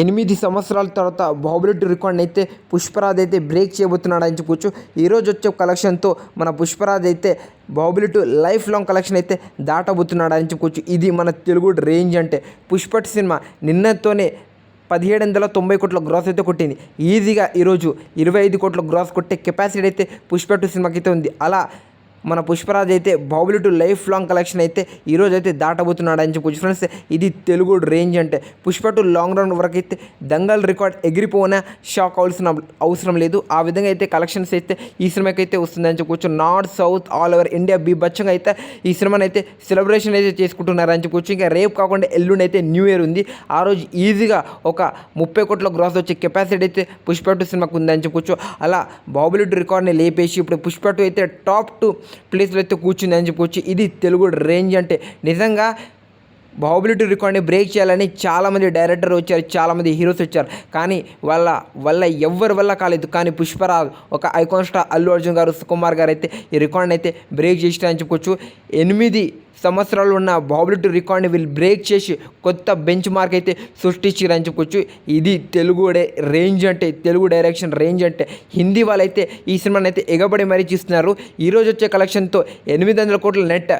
ఎనిమిది సంవత్సరాల తర్వాత బాహుబలి టూ రికార్డ్ అయితే పుష్పరాజ్ అయితే బ్రేక్ చేయబోతున్నాడు అని చెప్పొచ్చు. ఈరోజు వచ్చే కలెక్షన్తో మన పుష్పరాజ్ అయితే Baahubali two life long collection అయితే దాటబోతున్నాడు అని చెప్పుకోవచ్చు ఇది మన తెలుగు రేంజ్ అంటే. పుష్పట్ సినిమా నిన్నతోనే పదిహేడు వందల తొంభై కోట్ల గ్రాస్ అయితే కొట్టింది. ఈజీగా ఈరోజు ఇరవై ఐదు కోట్ల గ్రాస్ కొట్టే కెపాసిటీ అయితే పుష్ప టూ సినిమాకి అయితే ఉంది. అలా మన పుష్పరాజ్ అయితే Baahubali two life long collection అయితే ఈరోజు అయితే దాటబోతున్నాడు అని చెప్పొచ్చు ఫ్రెండ్స్ ఇది తెలుగు రేంజ్ అంటే. పుష్ప టు లాంగ్ రన్ వరకు అయితే దంగల్ రికార్డ్ ఎగిరిపోయినా షాక్ అవసరం అవసరం లేదు. ఆ విధంగా అయితే కలెక్షన్స్ అయితే ఈ సినిమాకి అయితే వస్తుందని చెప్పుకోవచ్చు north south all over India బీభత్సంగా అయితే ఈ సినిమాని అయితే సెలబ్రేషన్ అయితే చేసుకుంటున్నారని అని చెప్పుకోవచ్చు ఇంకా రేపు కాకుండా ఎల్లుండి అయితే న్యూ ఇయర్ ఉంది. ఆ రోజు ఈజీగా ఒక ముప్పై కోట్ల గ్రాస్ వచ్చే కెపాసిటీ అయితే పుష్ప టు సినిమాకు ఉందని చెప్పుకోవచ్చు అలా బాహుబలి టు రికార్డ్ని లేపేసి ఇప్పుడు పుష్ప టూ అయితే టాప్ టూ ప్లేస్లో అయితే కూర్చుంది అని చెప్పుకోవచ్చు ఇది తెలుగు రేంజ్ అంటే నిజంగా బాహుబలి టూ రికార్డ్ని బ్రేక్ చేయాలని చాలామంది డైరెక్టర్ వచ్చారు చాలామంది హీరోస్ వచ్చారు. కానీ వాళ్ళ వల్ల ఎవ్వరి వల్ల కాలేదు. కానీ పుష్పరాజ్ ఒక ఐకాన్ స్టార్ అల్లు అర్జున్ గారు సుకుమార్ గారు అయితే ఈ రికార్డ్ని అయితే బ్రేక్ చేసినారని చెప్పుకోవచ్చు. ఎనిమిది సంవత్సరాలు ఉన్న బాహుబలి టూ రికార్డ్ని వీళ్ళు బ్రేక్ చేసి కొత్త బెంచ్ మార్క్ అయితే సృష్టించారని చెప్పుకోవచ్చు. ఇది తెలుగు డే రేంజ్ అంటే తెలుగు డైరెక్షన్ రేంజ్ అంటే. హిందీ వాళ్ళైతే ఈ సినిమాని అయితే ఎగబడి మరీ చూస్తున్నారు. ఈరోజు వచ్చే కలెక్షన్తో ఎనిమిది వందల కోట్ల నెట్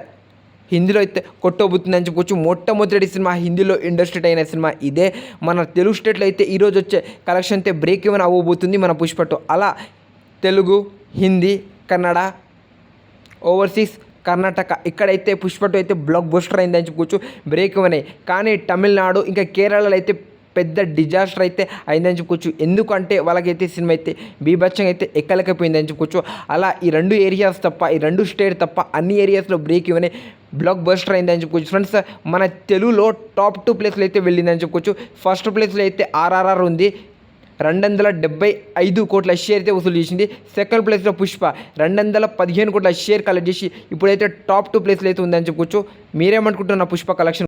హిందీలో అయితే కొట్టబోతుందని చెప్పుకోవచ్చు మొట్టమొదటి సినిమా హిందీలో ఇండస్ట్రీ అయిన సినిమా ఇదే. మన తెలుగు స్టేట్లో అయితే ఈరోజు వచ్చే కలెక్షన్ అయితే బ్రేక్ ఏమైనా అవ్వబోతుంది మన పుష్పటు అలా తెలుగు హిందీ కన్నడ ఓవర్సీస్ కర్ణాటక ఇక్కడైతే పుష్పటు అయితే బ్లాక్ బస్టర్ అయిందని చెప్పుకోవచ్చు బ్రేక్ ఇవ్వనాయి కానీ తమిళనాడు ఇంకా కేరళలో అయితే పెద్ద డిజాస్టర్ అయితే అయిందని చెప్పుకోవచ్చు. ఎందుకంటే వాళ్ళకైతే సినిమా అయితే బీభత్సంగా అయితే ఎక్కలేకపోయిందని చెప్పుకోవచ్చు. అలా ఈ రెండు ఏరియాస్ తప్ప ఈ రెండు స్టేట్ తప్ప అన్ని ఏరియాస్లో బ్రేక్ ఇవ్వని బ్లాక్ బస్టర్ అయిందని చెప్పుకోవచ్చు. ఫ్రెండ్స్ మన తెలుగులో టాప్ టూ ప్లేస్లో అయితే వెళ్ళిందని చెప్పుకోవచ్చు. ఫస్ట్ ప్లేస్లో అయితే ఆర్ఆర్ఆర్ ఉంది. రెండు వందల డెబ్బై ఐదు కోట్ల షేర్ అయితే వసూలు చేసింది. సెకండ్ ప్లేస్లో పుష్ప రెండు వందల పదిహేను కోట్ల షేర్ కలెక్ట్ చేసి ఇప్పుడైతే టాప్ టూ ప్లేస్లో అయితే ఉందని చెప్పుకోవచ్చు. మీరేమనుకుంటున్న పుష్ప కలెక్షన్